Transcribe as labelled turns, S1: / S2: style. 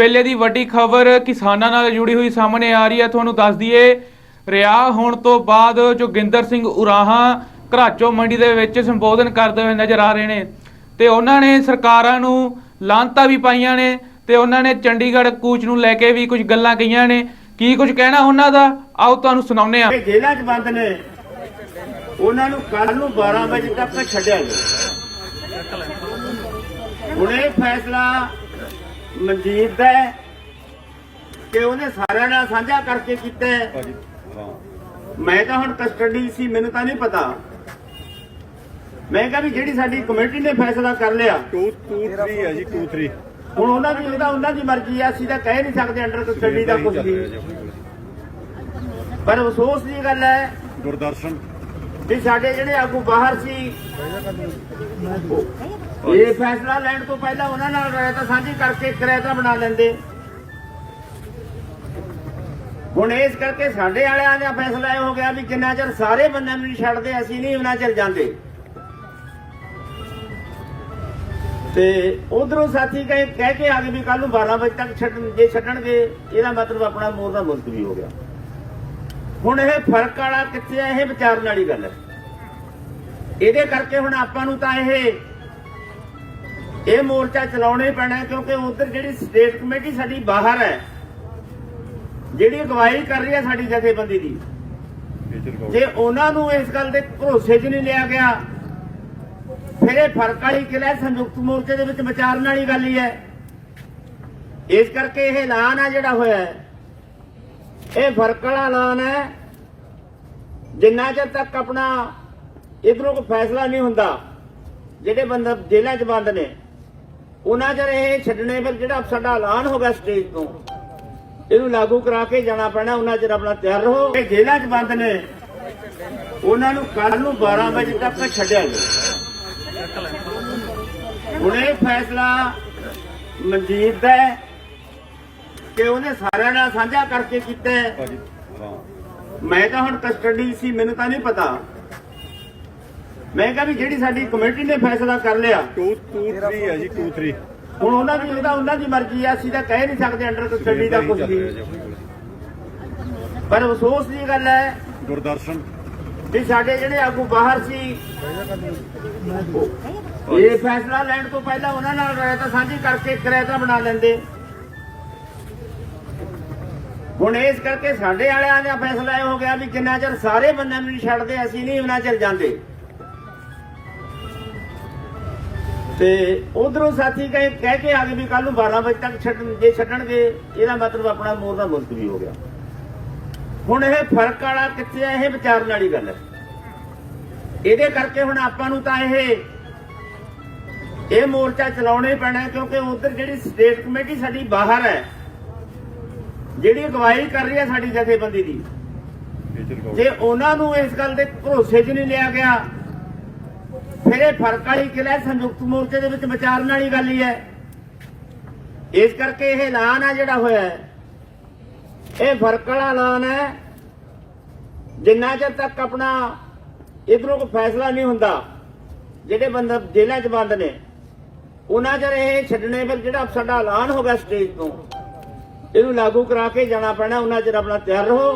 S1: ਵੇਲੇ ਦੀ ਵੱਡੀ ਖਬਰ ਕਿਸਾਨਾਂ ਨਾਲ ਜੁੜੀ ਹੋਈ ਸਾਹਮਣੇ ਆ ਰਹੀ ਹੈ। ਤੁਹਾਨੂੰ ਦੱਸ ਦਈਏ, ਰਿਹਾ ਹੋਣ ਤੋਂ ਬਾਅਦ ਜੋਗਿੰਦਰ ਸਿੰਘ ਉਰਾਹਾ ਘਰਾਚੋ ਮੰਡੀ ਦੇ ਵਿੱਚ ਸੰਬੋਧਨ ਕਰਦੇ ਹੋਏ ਨਜ਼ਰ ਆ ਰਹੇ ਨੇ। ਤੇ ਉਹਨਾਂ ਨੇ ਸਰਕਾਰਾਂ ਨੂੰ ਲਾਂਤਾਂ ਵੀ ਪਾਈਆਂ ਨੇ ਤੇ ਉਹਨਾਂ ਨੇ ਚੰਡੀਗੜ੍ਹ ਕੂਚ ਨੂੰ ਲੈ ਕੇ ਵੀ ਕੁਝ ਗੱਲਾਂ ਕਹੀਆਂ ਨੇ। ਕੀ ਕੁਝ ਕਹਿਣਾ ਉਹਨਾਂ ਦਾ? ਆਓ ਤੁਹਾਨੂੰ ਸੁਣਾਉਂਦੇ ਆ
S2: ਇਹ ਜੇਲ੍ਹਾਂ 'ਚ ਬੰਦ ਨੇ। ਉਹਨਾਂ ਨੂੰ ਕੱਲ ਨੂੰ 12 ਵਜੇ ਤੱਕ ਛੱਡਿਆ ਜਾਊ ਹੁਣ ਫੈਸਲਾ ਮਨਜੀਤ ਦਾ ਹੈ ਕਿ ਉਹਨੇ ਸਾਰਿਆਂ ਨਾਲ ਸਾਂਝਾ ਕਰਕੇ ਕੀਤਾ ਹੈ। ਮੈਂ ਤਾਂ ਹੁਣ ਕਸਟਡੀ ਸੀ ਮੈਨੂੰ ਤਾਂ ਨਹੀਂ ਪਤਾ। ਮੈਂ ਕਿਹਾ ਵੀ ਜਿਹੜੀ ਸਾਡੀ ਕਮੇਟੀ ਨੇ ਫੈਸਲਾ ਕਰ ਲਿਆ।
S3: 2 2 3 ਹੈ ਜੀ 2 3
S2: ਹੁਣ ਉਹਨਾਂ ਦੀ ਉਹਦਾ ਉਹਨਾਂ ਦੀ ਮਰਜ਼ੀ ਆ ਅਸੀਂ ਤਾਂ ਕਹਿ ਨਹੀਂ ਸਕਦੇ ਅੰਡਰ ਕਸਟਡੀ ਦਾ ਕੁਝ ਵੀ। ਪਰ ਅਫਸੋਸ ਦੀ ਗੱਲ ਹੈ
S3: ਗੁਰਦਰਸ਼ਨ।
S2: ਵੀ ਸਾਡੇ ਜਿਹੜੇ ਆਗੂ ਬਾਹਰ ਸੀ ਇਹ ਫੈਸਲਾ ਲੈਣ ਤੋਂ ਪਹਿਲਾਂ ਉਹਨਾਂ ਨਾਲ ਰਾਇਤਾ ਸਾਂਝੀ ਕਰਕੇ ਕਿਰਾਇਤਾ ਬਣਾ ਲੈਂਦੇ। ਹੁਣ ਇਸ ਕਰਕੇ ਸਾਡੇ ਵਾਲਿਆਂ ਦਾ ਫੈਸਲਾ ਇਹ ਹੋ ਗਿਆ ਵੀ ਜਿੰਨਾ ਚਿਰ ਸਾਰੇ ਬੰਦਿਆਂ ਨੂੰ ਨਹੀਂ ਛੱਡਦੇ ਅਸੀਂ ਨਹੀਂ ਉਹਨਾਂ ਚਿਰ ਜਾਂਦੇ। ਤੇ ਉਧਰੋਂ ਸਾਥੀ ਕਹੇ ਕਹਿ ਕੇ ਆ ਗਏ ਵੀ ਕੱਲ ਨੂੰ 12 ਵਜੇ ਤੱਕ ਛੱਡਣ ਜੇ ਛੱਡਣਗੇ ਇਹਦਾ ਮਤਲਬ ਆਪਣਾ ਮੋਰ ਦਾ ਮੁਲਤਵੀ ਹੋ ਗਿਆ। ਹੁਣ ਇਹ ਫ਼ਰਕ ਵਾਲਾ ਕਿੱਥੇ ਆ? ਇਹ ਵਿਚਾਰਨ ਵਾਲੀ ਗੱਲ ਹੈ। ਇਹਦੇ ਕਰਕੇ ਹੁਣ ਆਪਾਂ ਨੂੰ ਤਾਂ ਇਹ ਇਹ ਮੋਰਚਾ ਚਲਾਉਣਾ ਹੀ ਪੈਣਾ ਕਿਉਂਕਿ ਉਧਰ ਜਿਹੜੀ ਸਟੇਟ ਕਮੇਟੀ ਸਾਡੀ ਬਾਹਰ ਹੈ, ਜਿਹੜੀ ਅਗਵਾਈ ਕਰ ਰਹੀ ਹੈ ਸਾਡੀ ਜਥੇਬੰਦੀ ਦੀ, ਜੇ ਉਹਨਾਂ ਨੂੰ ਇਸ ਗੱਲ ਦੇ ਭਰੋਸੇ 'ਚ ਨਹੀਂ ਲਿਆ ਗਿਆ, ਫਿਰ ਇਹ ਫ਼ਰਕ ਵਾਲੀ ਕਿਲਾ ਸੰਯੁਕਤ ਮੋਰਚੇ ਦੇ ਵਿੱਚ ਵਿਚਾਰਨ ਵਾਲੀ ਗੱਲ ਹੀ ਹੈ। ਇਸ ਕਰਕੇ ਇਹ ਐਲਾਨ ਆ ਜਿਹੜਾ ਹੋਇਆ ਇਹ ਫ਼ਰਕ ਵਾਲਾ ਐਲਾਨ ਹੈ, ਜਿੰਨਾ ਚਿਰ ਤੱਕ ਆਪਣਾ ਇਧਰੋਂ ਕੋਈ ਫੈਸਲਾ ਨਹੀਂ ਹੁੰਦਾ, ਜਿਹੜੇ ਬੰਦੇ ਜੇਲ੍ਹਾਂ 'ਚ ਬੰਦ ਨੇ ਉਹਨਾਂ ਚਿਰ ਇਹ ਛੱਡਣੇ ਫਿਰ ਜਿਹੜਾ ਸਾਡਾ ਐਲਾਨ ਹੋ ਗਿਆ ਸਟੇਜ ਤੋਂ ਇਹਨੂੰ ਲਾਗੂ ਕਰਾ ਕੇ ਜਾਣਾ ਪੈਣਾ ਉਹਨਾਂ ਚਿਰ ਆਪਣਾ ਤਿਆਰ ਰਹੋ। ਇਹ ਜੇਲ੍ਹਾਂ 'ਚ ਬੰਦ ਨੇ। ਉਹਨਾਂ ਨੂੰ ਕੱਲ ਨੂੰ 12 ਵਜੇ ਤੱਕ ਛੱਡਿਆ ਜਾਊ ਹੁਣ ਇਹ ਫੈਸਲਾ ਮਨਜੀਤ ਦਾ ਕਿ ਉਹਨੇ ਸਾਰਿਆਂ ਨਾਲ ਸਾਂਝਾ ਕਰਕੇ ਕੀਤਾ ਮੈਂ ਤਾਂ ਹੁਣ ਕਸਟਡੀ ਸੀ ਮੈਨੂੰ ਤਾਂ ਨਹੀਂ ਪਤਾ। ਮੈਂ ਕਿਹਾ ਵੀ ਜਿਹੜੀ ਸਾਡੀ ਕਮੇਟੀ ਨੇ ਫੈਸਲਾ ਕਰ ਲਿਆ।
S3: 2 2 3 ਹੈ ਜੀ 2 3
S2: ਹੁਣ ਉਹਨਾਂ ਦੀ ਉਹਦਾ ਉਹਨਾਂ ਦੀ ਮਰਜ਼ੀ ਆ ਅਸੀਂ ਤਾਂ ਕਹਿ ਨਹੀਂ ਸਕਦੇ ਅੰਡਰ ਕਸਟਡੀ ਦਾ ਕੁਝ ਵੀ। ਪਰ ਅਫਸੋਸ ਦੀ ਗੱਲ ਹੈ
S3: ਗੁਰਦਰਸ਼ਨ।
S2: ਵੀ ਸਾਡੇ ਜਿਹੜੇ ਆਗੂ ਬਾਹਰ ਸੀ ਇਹ ਫੈਸਲਾ ਲੈਣ ਤੋਂ ਪਹਿਲਾਂ ਉਹਨਾਂ ਨਾਲ ਰਾਇਤਾ ਸਾਂਝੀ ਕਰਕੇ ਕਿਰਾਇਤਾ ਬਣਾ ਲੈਂਦੇ। ਹੁਣ ਇਸ ਕਰਕੇ ਸਾਡੇ ਵਾਲਿਆਂ ਦਾ ਫੈਸਲਾ ਇਹ ਹੋ ਗਿਆ ਵੀ ਜਿੰਨਾ ਚਿਰ ਸਾਰੇ ਬੰਦਿਆਂ ਨੂੰ ਛੱਡਦੇ ਅਸੀਂ ਨਹੀਂ ਉਹਨਾਂ ਚਿਰ ਜਾਂਦੇ। ਤੇ ਉਧਰੋਂ ਸਾਥੀ ਕਹੇ ਕਹਿ ਕੇ ਆ ਗਏ ਵੀ ਕੱਲ ਨੂੰ 12 ਵਜੇ ਤੱਕ ਛੱਡਣ ਜੇ ਛੱਡਣਗੇ ਇਹਦਾ ਮਤਲਬ ਆਪਣਾ ਮੋਰ ਦਾ ਮੁਲਤਵੀ ਹੋ ਗਿਆ। ਹੁਣ ਇਹ ਫ਼ਰਕ ਵਾਲਾ ਕਿੱਥੇ ਆ? ਇਹ ਵਿਚਾਰਨ ਵਾਲੀ ਗੱਲ ਹੈ। ਇਹਦੇ ਕਰਕੇ ਹੁਣ ਆਪਾਂ ਨੂੰ ਤਾਂ ਇਹ ਇਹ ਮੋਰਚਾ ਚਲਾਉਣਾ ਹੀ ਪੈਣਾ ਕਿਉਂਕਿ ਉਧਰ ਜਿਹੜੀ ਸਟੇਟ ਕਮੇਟੀ ਸਾਡੀ ਬਾਹਰ ਹੈ ਜਿਹੜੀ ਅਗਵਾਈ ਕਰ ਰਹੀ ਹੈ ਸਾਡੀ ਜਥੇਬੰਦੀ ਦੀ ਜੇ ਉਹਨਾਂ ਨੂੰ ਇਸ ਗੱਲ ਦੇ ਭਰੋਸੇ 'ਚ ਨਹੀਂ ਲਿਆ ਗਿਆ ਫਿਰ ਇਹ ਫ਼ਰਕ ਵਾਲੀ ਕਿਲਾ ਸੰਯੁਕਤ ਮੋਰਚੇ ਦੇ ਵਿੱਚ ਵਿਚਾਰਨ ਵਾਲੀ ਗੱਲ ਹੀ ਹੈ। ਇਸ ਕਰਕੇ ਇਹ ਐਲਾਨ ਆ ਜਿਹੜਾ ਹੋਇਆ ਇਹ ਫ਼ਰਕ ਵਾਲਾ ਐਲਾਨ ਹੈ, ਜਿੰਨਾ ਚਿਰ ਤੱਕ ਆਪਣਾ ਇਧਰੋਂ ਕੋਈ ਫੈਸਲਾ ਨਹੀਂ ਹੁੰਦਾ, ਜਿਹੜੇ ਬੰਦੇ ਜੇਲ੍ਹਾਂ 'ਚ ਬੰਦ ਨੇ, ਉਹਨਾਂ ਚਿਰ ਇਹ ਛੱਡਣੇ ਫਿਰ ਜਿਹੜਾ ਸਾਡਾ ਐਲਾਨ ਹੋ ਗਿਆ ਸਟੇਜ ਤੋਂ, ਇਹਨੂੰ ਲਾਗੂ ਕਰਾ ਕੇ ਜਾਣਾ ਪੈਣਾ, ਉਹਨਾਂ ਚਿਰ ਆਪਣਾ ਤਿਆਰ ਰਹੋ।